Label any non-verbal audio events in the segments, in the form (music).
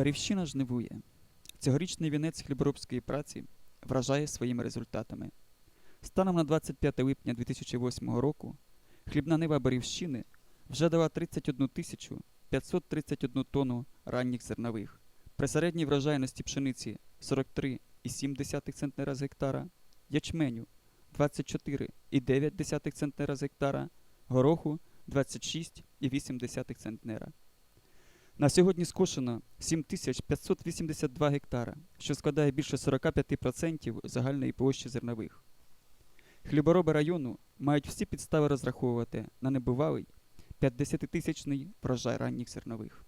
Барівщина жнивує. Цьогорічний вінець хліборобської праці вражає своїми результатами. Станом на 25 липня 2008 року хлібна нива Барівщини вже дала 31 тисячу 531 тонну ранніх зернових. При середній врожайності пшениці 43,7 центнера з гектара, ячменю 24,9 центнера з гектара, гороху 26,8 центнера. На сьогодні скошено 7582 гектара, що складає більше 45% загальної площі зернових. Хлібороби району мають всі підстави розраховувати на небувалий 50-тисячний врожай ранніх зернових.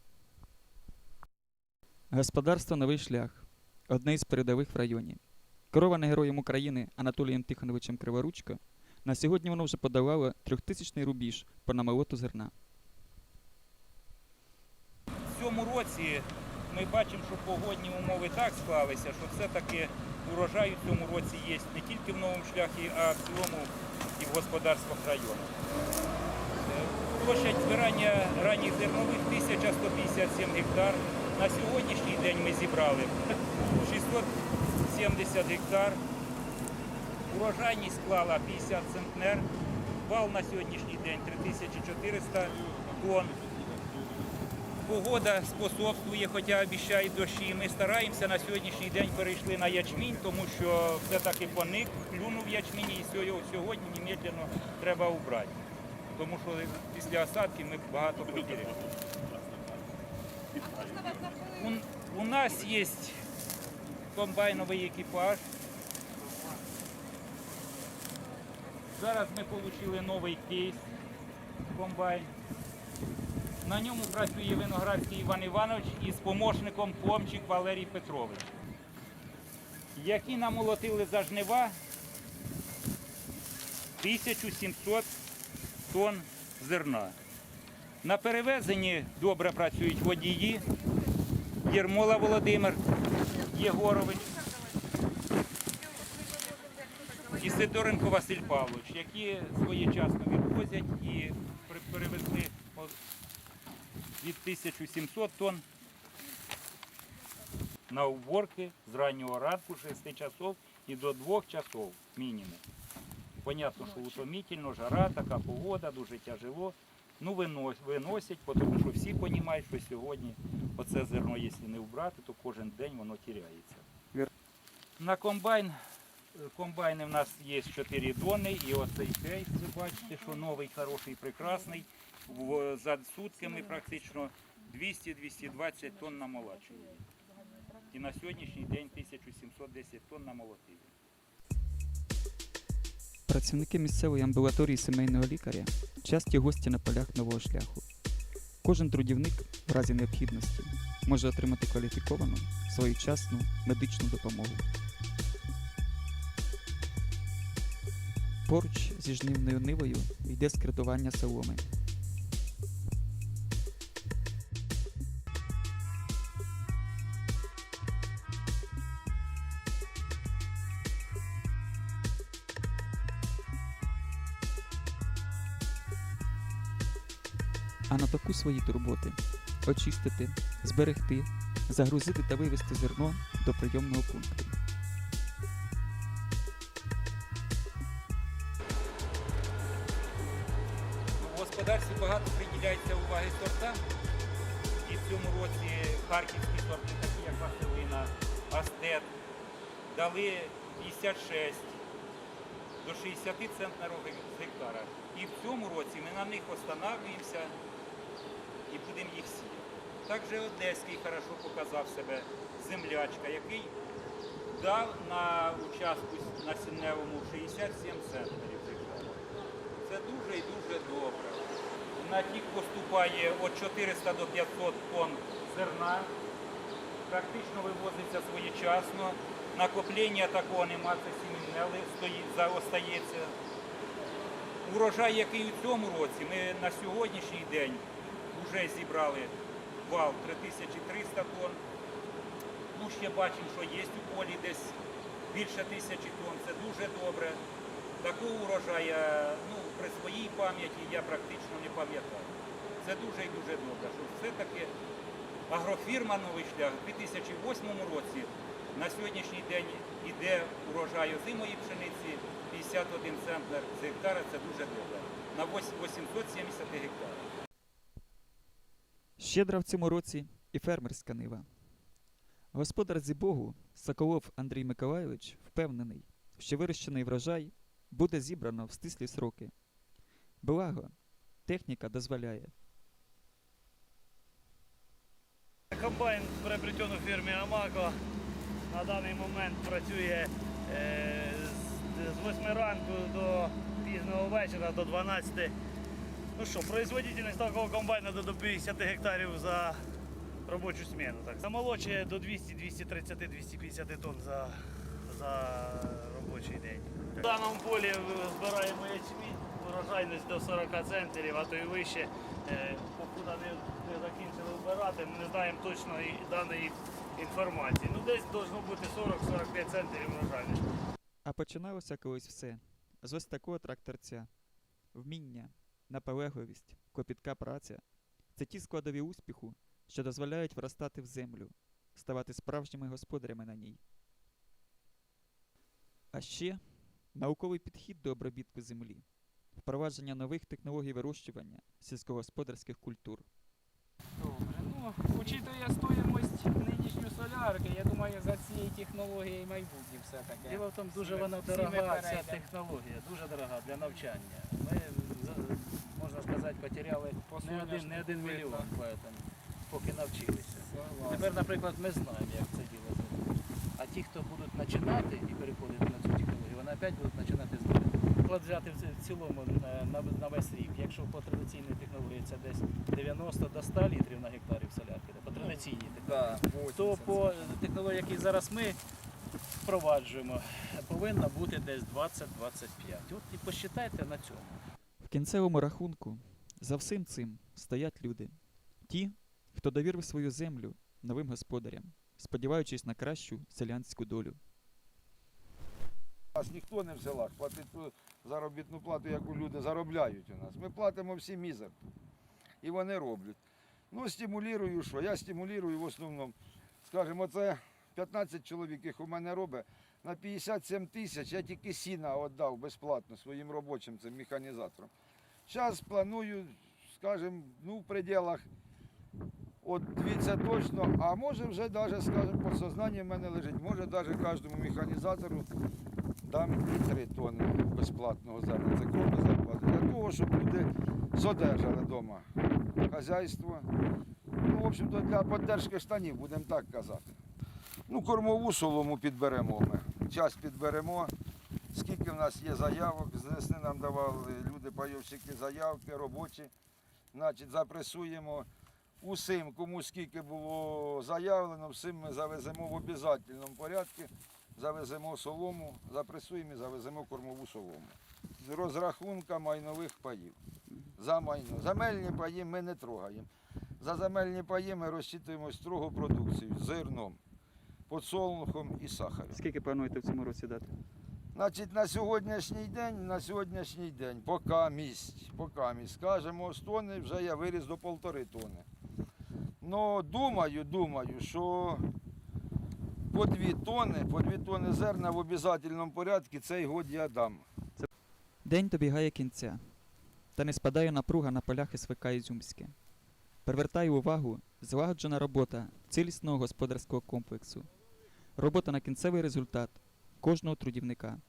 Господарство Новий шлях одне із передових в районі. Кероване героєм України Анатолієм Тихоновичем Криворучко, на сьогодні воно вже подавало трьохтисячний рубіж по намолоту зерна. Цьому році ми бачимо, що погодні умови так склалися, що все-таки урожай у цьому році є не тільки в новому шляхі, а в цілому і в господарствах району. Площадь збирання ранніх зернових 1157 гектар. На сьогоднішній день ми зібрали (laughs) 670 гектар. Урожайність склала 50 центнер. Вал на сьогоднішній день 3400 тонн. Погода способствує, хоча обіцяють дощі. Ми стараємося на сьогоднішній день перейшли на ячмінь, тому що все-таки поник, клюнув ячмінь і сьогодні немедленно треба убрати. Тому що після осадки ми багато потеряли. У, у нас є комбайновий екіпаж. Зараз ми отримали новий кейс комбайн. На ньому працює виноградський Іван Іванович із помощником Помчик Валерій Петрович, які намолотили за жнива 1700 тонн зерна. На перевезенні добре працюють водії Єрмола Володимир Єгорович і Сидоренко Василь Павлович, які своєчасно відвозять і перевезли від 1700 тонн на уборки з раннього ранку 6 часов і до 2 часов мінімум. Понятно, що утомительно, жара, така погода, дуже тяжело. Ну, виносять, тому що всі розуміють, що сьогодні оце зерно, якщо не вбрати, то кожен день воно тіряється. На комбайн, комбайни в нас є 4 дони, і оцей кейс, бачите, що новий, хороший, прекрасний. За сутками практично 200-220 тонн намолачує. І на сьогоднішній день 1710 тонн намолотили. Працівники місцевої амбулаторії сімейного лікаря часті гості на полях нового шляху. Кожен трудівник в разі необхідності може отримати кваліфіковану, своєчасну медичну допомогу. Поруч зі жнивною нивою йде скритування соломи. А на таку свої турботи очистити, зберегти, загрузити та вивезти зерно до прийомного пункту. В господарстві багато приділяється уваги сортам. І в цьому році харківські сорти, такі як Василина, Астет, дали 56 до 60 центнерів з гектара. І в цьому році ми на них останавлюємося і будемо їх сіяти. Також Одеський хорошо показав себе землячка, який дав на участку насінневому 67 центнерів з гектара. Це дуже і дуже добре. На тік поступає від 400 до 500 тонн зерна. Практично вивозиться своєчасно. Накоплення такого нема, це сіміннели стоїть, заостається. Урожай, який у цьому році, ми на сьогоднішній день вже зібрали вал 3300 тонн. Ну, ще бачимо, що є у полі десь більше тисячі тонн. Це дуже добре. Такого урожаю ну, при своїй пам'яті я практично не пам'ятаю. Це дуже і дуже добре, що все-таки Агрофірма Новий шлях у 2008 році на сьогоднішній день іде урожай озимої пшениці 51 центнер з гектара. Це дуже добре. На 870 гектарів. Щедра в цьому році і фермерська нива. Господар Зібогу Соколов Андрій Миколайович впевнений, що вирощений врожай буде зібрано в стислі сроки. Благо, техніка дозволяє. Комбайн приобретен у фірмі Амако. На даний момент працює е, з 8 ранку до пізного вечора, до 12. Ну що, производительність такого комбайна до 50 гектарів за робочу зміну. Так. Замолочує до 200, 230, 250 тонн за, за робочий день. В даному полі збираємо ячмінь, урожайність до 40 центнерів, а то і вище. Е, Покуди не, закінчили вбирати, ми не знаємо точно даної інформації. Ну десь должно бути 40-45 центнерів урожайність. А починалося колись все з ось такого тракторця. Вміння, наполегливість, копітка праця це ті складові успіху, що дозволяють вростати в землю, ставати справжніми господарями на ній. А ще науковий підхід до обробітку землі, впровадження нових технологій вирощування сільськогосподарських культур. Добре. Ну, учитує стоїмость нинішньої солярки, я думаю, за цією технологією майбутнє все таке. Діло в тому, дуже вона дорога, ця технологія, дуже дорога для навчання. Ми, можна сказати, потеряли По не один, не один мільйон, поэтому, поки навчилися. Тепер, наприклад, ми знаємо, як це діло зробити. А ті, хто будуть починати і переходити на цю технологію, вони опять будуть починати з нуля. От взяти в цілому на, на, весь рік. Якщо по традиційній технології це десь 90 до 100 літрів на гектарі в солярки, по традиційній технології, то по технології, які зараз ми впроваджуємо, повинна бути десь 20-25. От і посчитайте на цьому. Кінцевому рахунку за всім цим стоять люди. Ті, хто довірив свою землю новим господарям, сподіваючись на кращу селянську долю. Нас ніхто не в селах платить ту заробітну плату, яку люди заробляють у нас. Ми платимо всі мізер. І вони роблять. Ну, стимулюю, що? Я стимулюю в основному. Скажімо, це 15 чоловік, їх у мене робить. На 57 тисяч я тільки сіна віддав безплатно своїм робочим, цим механізаторам. Зараз планую, скажімо, ну, в пределах от дивіться точно, а може вже навіть, скажімо, підсознання в мене лежить, може навіть кожному механізатору дам і 3 тонни безплатного зерна. Це кроме зарплати. Для того, щоб люди содержали вдома хазяйство. Ну, в общем-то, для підтримки штанів, будемо так казати. Ну, кормову солому підберемо ми. Час підберемо. Скільки в нас є заявок, з весни нам давали люди пайовщики заявки, робочі. Значить, запресуємо усім, кому скільки було заявлено, всім ми завеземо в обов'язковому порядку завеземо солому, запресуємо і завеземо кормову солому. З розрахунка майнових паїв. За майно. Земельні паї ми не трогаємо. За земельні паї ми розчитуємо строго продукцію зерном, подсолнухом і сахаром. Скільки плануєте в цьому році дати? Значить, на сьогоднішній день, на сьогоднішній день, поки місць, поки місць, скажемо, з тони вже я виріс до полтори тони. Ну, думаю, думаю, що по дві тони, по дві тони зерна в обов'язковому порядку цей год я дам. День добігає кінця, та не спадає напруга на полях СВК Ізюмське. Привертає увагу злагоджена робота цілісного господарського комплексу. Робота на кінцевий результат кожного трудівника.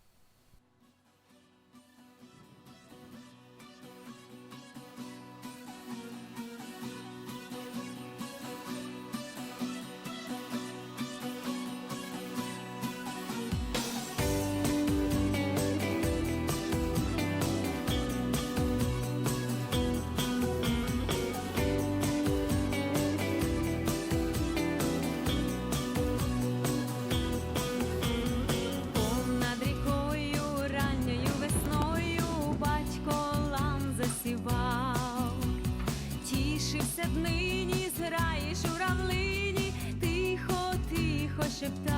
Egypt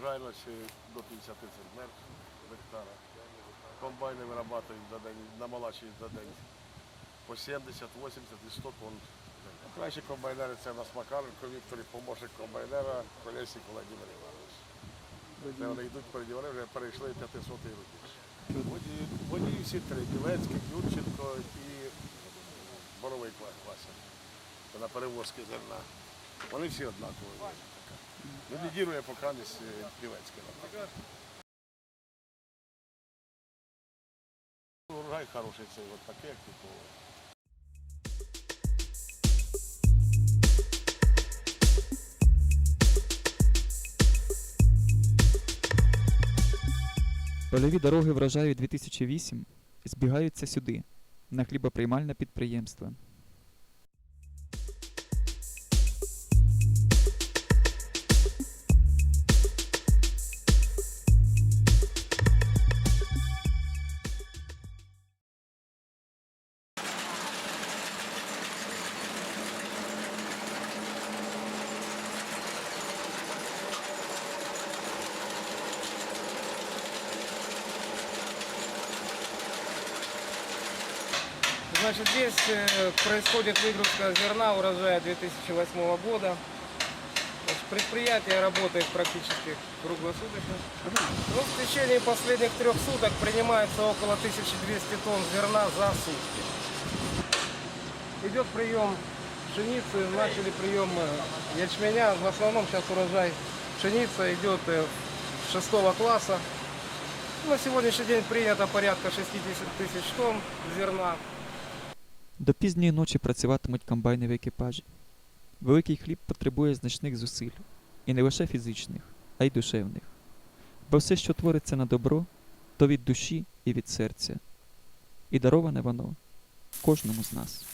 значить до 50 центнер гектара. Комбайни вирабатують за день, намолачують за день по 70, 80 і 100 тонн. Кращі комбайнери це у нас Макаренко Віктор, помощник комбайнера Колєсік Володимир Іванович. Це вони йдуть впереді, вони вже перейшли 500 років. Водії, всі три, Білецький, Юрченко і Боровий. Це на перевозки зерна. Вони всі однакові. Ну, лідірує поки десь Білецький. Урожай хороший цей от пакет, типу. Польові дороги врожаю 2008 збігаються сюди, на хлібоприймальне підприємство. Значит, здесь происходит выгрузка зерна урожая 2008 года. Предприятие работает практически круглосуточно. Ну, в течение последних трех суток принимается около 1200 тонн зерна за сутки. Идет прием пшеницы, начали прием э, ячменя. В основном сейчас урожай пшеница идет э, шестого класса. На сегодняшний день принято порядка 60 тысяч тонн зерна. До пізньої ночі працюватимуть комбайни в екіпажі. Великий хліб потребує значних зусиль, і не лише фізичних, а й душевних. Бо все, що твориться на добро, то від душі і від серця. І дароване воно кожному з нас.